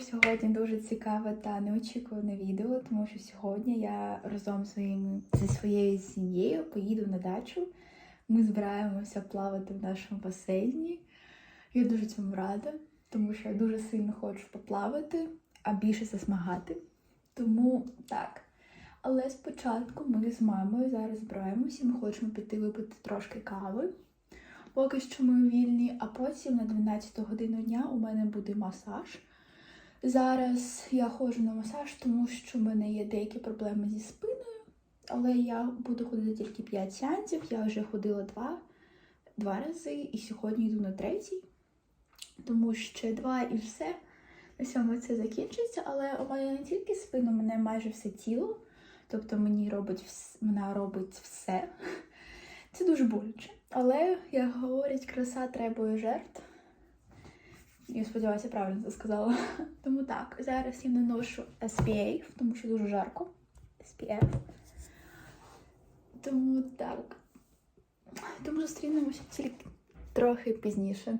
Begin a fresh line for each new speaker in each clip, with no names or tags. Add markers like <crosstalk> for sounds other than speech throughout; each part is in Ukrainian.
сьогодні дуже цікаве та неочікуване відео, тому що сьогодні я разом своїми зі своєю сім'єю поїду на дачу. Ми збираємося плавати в нашому басейні. Я дуже цьому рада, тому що я дуже сильно хочу поплавати, а більше засмагати. Тому так. Але спочатку ми з мамою зараз збираємося, ми хочемо піти випити трошки кави. Поки що ми вільні, а потім на 12 годину дня у мене буде масаж. Зараз я ходжу на масаж, тому що в мене є деякі проблеми зі спиною, але я буду ходити тільки 5 сеансів. Я вже ходила 2, 2 рази і сьогодні йду на третій, тому ще два і все. На цьому це закінчиться, але у мене не тільки спина, у мене майже все тіло. Тобто мені робить вс- вона робить все. <laughs> Це дуже боляче. Але, як говорять, краса требує жертв. Я сподіваюся, правильно це сказала. <laughs> Тому так, зараз я наношу SPF, тому що дуже жарко. SPF. Тому так. Тому зустрінемося тільки трохи пізніше.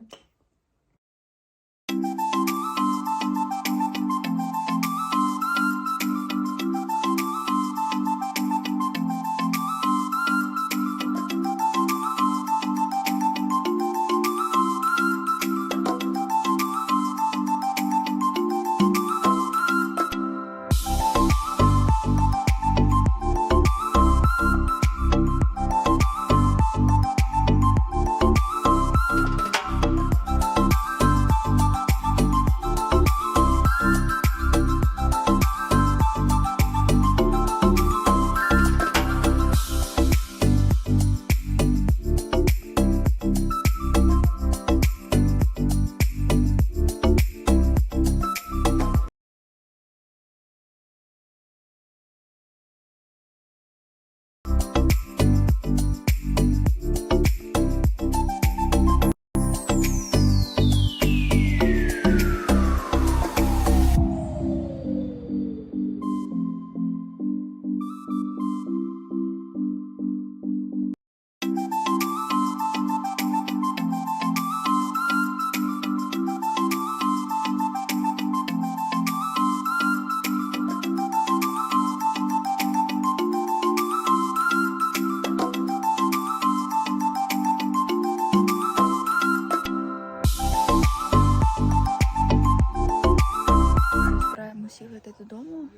Їхати додому.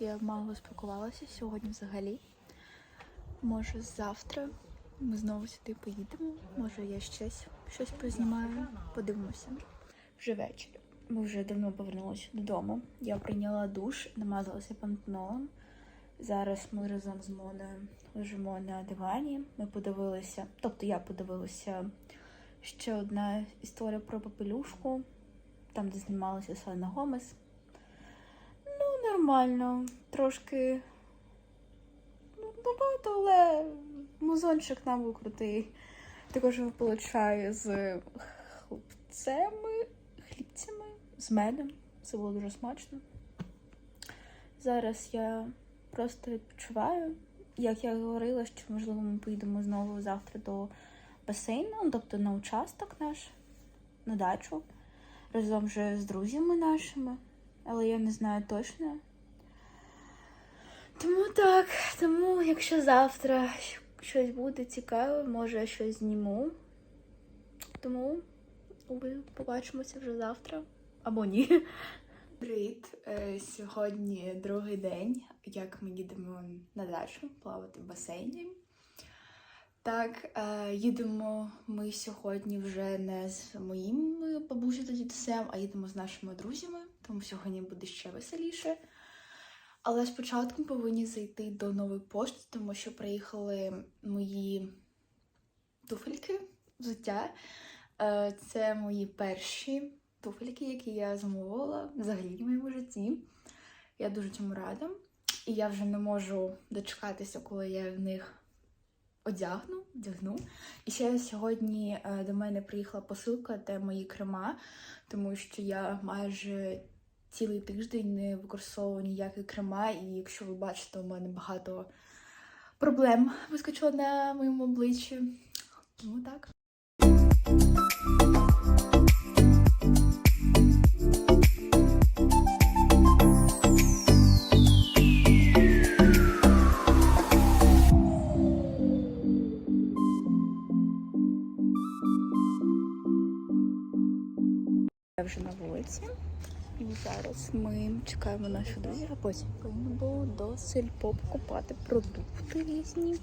Я мало спілкувалася сьогодні взагалі. Може, завтра ми знову сюди поїдемо. Може, я щось щось познімаю. Подивимося. Вже вечір. Ми вже давно повернулися додому. Я прийняла душ, намазалася пантенолом. Зараз ми разом з Моною лежимо на дивані. Ми подивилися, тобто я подивилася ще одна історія про попелюшку, там, де знімалася Селена Гомес. Нормально. Трошки ну, багато, але музончик нам був крутий. Також я получаю з хлопцями, хлібцями, з медом. Це було дуже смачно. Зараз я просто відпочиваю. Як я говорила, що можливо ми поїдемо знову завтра до басейну, ну, тобто на участок наш, на дачу, разом вже з друзями нашими, але я не знаю точно. Тому так, тому якщо завтра щось буде цікаве, може я щось зніму. Тому ми побачимося вже завтра або ні. <laughs> Привіт! Е, Сьогодні другий день, як ми їдемо на дачу плавати в басейні. Так, е, їдемо ми сьогодні вже не з моїм бабусею та дідусем, а їдемо з нашими друзями, тому сьогодні буде ще веселіше. Але спочатку повинні зайти до нової пошти, тому що приїхали мої туфельки, взуття. Е, Це мої перші туфельки, які я замовила взагалі в моєму житті. Я дуже цьому рада. І я вже не можу дочекатися, коли я в них одягну, одягну. І ще сьогодні е, до мене приїхала посилка, де мої крема, тому що я майже цілий тиждень не використовувала ніякі крема, і якщо ви бачите, у мене багато проблем вискочило на моєму обличчі. Тому так. Я вже на вулиці. І зараз ми чекаємо наших друзів, а потім було до сельпо купати продукти різні.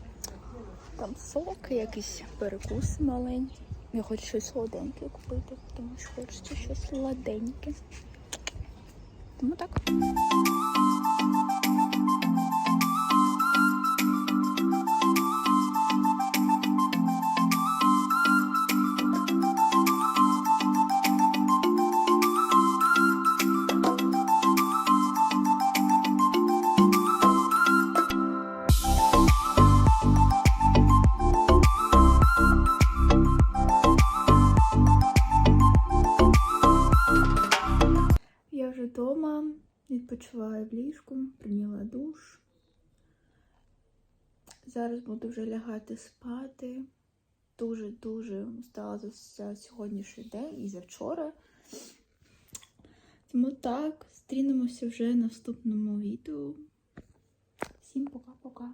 Там сок, якісь перекуси маленькі. Я хочу щось солоденьке купити, тому що хочеться щось сладеньке. Тому так. Вдома, відпочиваю в ліжку, прийняла душ. Зараз буду вже лягати спати. Дуже-дуже устала за, сьогоднішній день і за вчора. Тому так, зустрінемося вже в наступному відео. Всім пока-пока.